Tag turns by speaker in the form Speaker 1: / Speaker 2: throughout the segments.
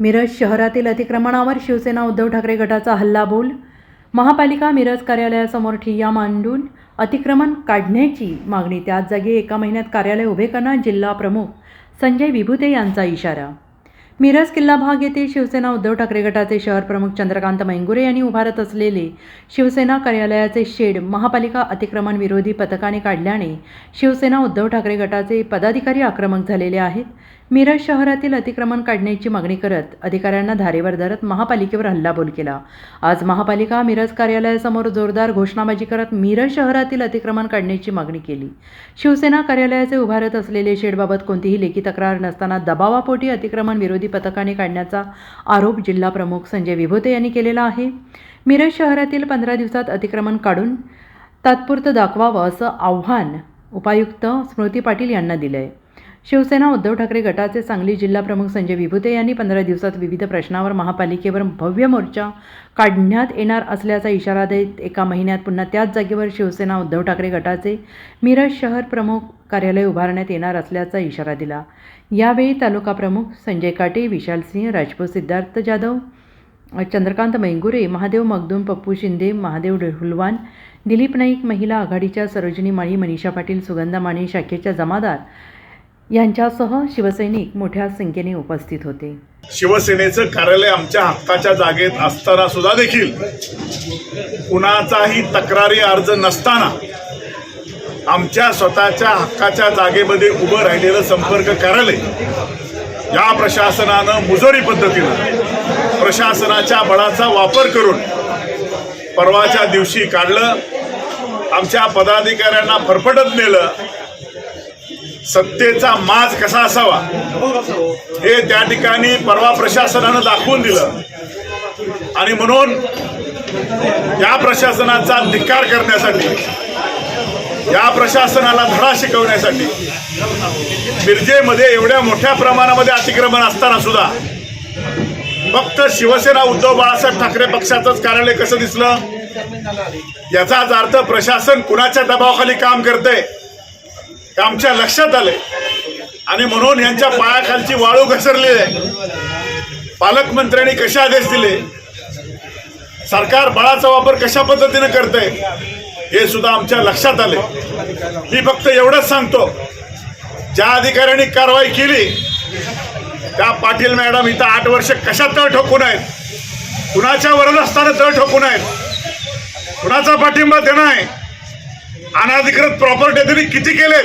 Speaker 1: मिरज शहरातील अतिक्रमणावर शिवसेना उद्धव ठाकरे गटाचा हल्लाबोल. महापालिका मिरज कार्यालयासमोर ठिय्या मांडून अतिक्रमण काढण्याची मागणी. त्याच जागी एका महिन्यात कार्यालय उभे करणार जिल्हा प्रमुख संजय विभुते यांचा इशारा. मिरज किल्ला भाग येथे शिवसेना उद्धव ठाकरे गटाचे शहर प्रमुख चंद्रकांत मैंगुरे यांनी उभारत असलेले शिवसेना कार्यालयाचे शेड महापालिका अतिक्रमण विरोधी पथकाने काढल्याने शिवसेना उद्धव ठाकरे गटाचे पदाधिकारी आक्रमक झालेले आहेत. मिरज शहरातील अतिक्रमण काढण्याची मागणी करत अधिकाऱ्यांना धारेवर धरत महापालिकेवर हल्लाबोल केला. आज महापालिका मिरज कार्यालयासमोर जोरदार घोषणाबाजी करत मिरज शहरातील अतिक्रमण काढण्याची मागणी केली. शिवसेना कार्यालयाचे उभारत असलेले शेडबाबत कोणतीही लेखी तक्रार नसताना दबावापोटी अतिक्रमण विरोधी पथकाने काढण्याचा आरोप जिल्हा प्रमुख संजय विभूते यांनी केलेला आहे. मिरज शहरातील पंधरा दिवसात अतिक्रमण काढून तात्पुरतं दाखवावं असं आव्हान उपायुक्त स्मृती पाटील यांना दिलं आहे शिवसेना उद्धव ठाकरे गटाचे सांगली जिल्हा प्रमुख संजय विभूते यांनी पंधरा दिवसात विविध प्रश्नावर महापालिकेवर भव्य मोर्चा काढण्यात येणार असल्याचा इशारा देत एका महिन्यात पुन्हा त्याच जागेवर शिवसेना उद्धव ठाकरे गटाचे मिरज शहर प्रमुख कार्यालय उभारण्यात येणार असल्याचा इशारा दिला. यावेळी तालुका प्रमुख संजय काटे विशाल सिंह राजपूत सिद्धार्थ जाधव चंद्रकांत मैंगुरे महादेव मगदूम पप्पू शिंदे महादेव डहुलवान दिलीप नाईक महिला आघाडीच्या सरोजिनी माळी मनीषा पाटील सुगंधा माने शाखेच्या जमादार यांच्यासह शिवसैनिक मोठ्या संख्येने उपस्थित होते.
Speaker 2: शिवसेनेचं कार्यालय आमच्या हक्काच्या जागेत असताना सुद्धा देखील कुणाचाही तक्रारी अर्ज नसताना आमच्या स्वतःच्या हक्काच्या जागेमध्ये उभं राहिलेलं संपर्क कार्यालय या प्रशासनानं मुजोरी पद्धतीनं प्रशासनाच्या बळाचा वापर करून परवाच्या दिवशी काढलं आमच्या पदाधिकाऱ्यांना फरफटत नेलं सत्तेचा माज कसा असावा? हे त्या ठिकाणी परवा प्रशासनानं दाखवून दिलं. आणि म्हणून या प्रशासनाचा धिक्कार करण्यासाठी या प्रशासनाला धडा शिकवण्यासाठी मिरजेमध्ये एवढ्या मोठ्या प्रमाणामध्ये अतिक्रमण असताना सुद्धा फक्त शिवसेना उद्धव बाळासाहेब ठाकरे पक्षाचंच कार्यालय कसं दिसलं? याचाच अर्थ प्रशासन कुणाच्या दबावाखाली काम करतंय? हे आमच्या लक्षात आलंय. आणि म्हणून यांच्या पायाखालची वाळू घसरली आहे. पालकमंत्र्यांनी कसे आदेश दिले? सरकार बळाचा वापर कशा पद्धतीने करतंय? हे सुद्धा आमच्या लक्षात आले मी फक्त एवढंच सांगतो. ज्या अधिकाऱ्यांनी कारवाई केली त्या पाटील मॅडम इथं आठ वर्ष कशा तळ ठोकून आहेत? कुणाच्या वरद असताना तळ ठोकून आहेत? कुणाचा पाठिंबा देणं आहे? अनाधिकृत प्रॉपर्टी त्यांनी किती केले?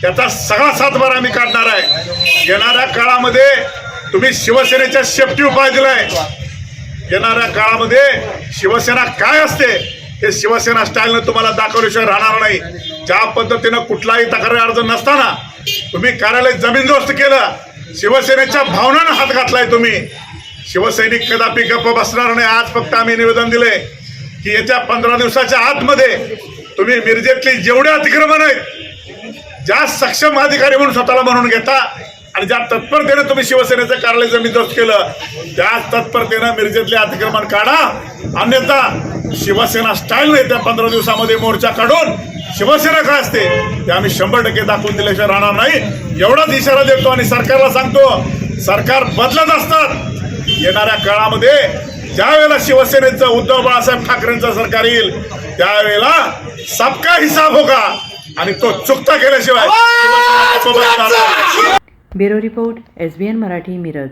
Speaker 2: त्याचा सगळा सातबार आम्ही काढणार आहे. येणाऱ्या काळामध्ये तुम्ही शिवसेनेच्या सेफ्टी उपाय दिलाय. येणाऱ्या काळामध्ये शिवसेना काय असते हे शिवसेना स्टाईलनं तुम्हाला दाखवल्याशिवाय राहणार नाही. ज्या पद्धतीनं कुठलाही तक्रारी अर्ज नसताना तुम्ही कार्यालय जमीनदोस्त केलं शिवसेनेच्या भावनानं हात घातलाय तुम्ही. शिवसैनिक कदापि गप्प बसणार नाही. आज फक्त आम्ही निवेदन दिले की येत्या पंधरा दिवसाच्या आतमध्ये तुम्ही मिरजेतली जेवढे अतिक्रमण आहेत ज्या सक्षम अधिकारी म्हणून स्वतःला म्हणून घेता आणि ज्या तत्परतेनं तुम्ही शिवसेनेचं कार्यालय जमीनदोस्त केलं त्या तत्परतेनं मिरजेतले अतिक्रमण काढा. अन्यथा शिवसेना स्टाईल येत्या पंधरा दिवसामध्ये मोर्चा काढून शिवसेना काय असते ते आम्ही शंभर टक्के दाखवून दिल्याशिवाय राहणार नाही. एवढाच इशारा देतो आणि सरकारला सांगतो सरकार बदलत असतात. येणाऱ्या काळामध्ये ज्या वेळेला शिवसेनेचं उद्धव बाळासाहेब ठाकरेंचं सरकार येईल त्यावेळेला सबका हिसाब होगा आणि तो चुकता केल्याशिवाय.
Speaker 1: Bureau report S B N Marathi Miraj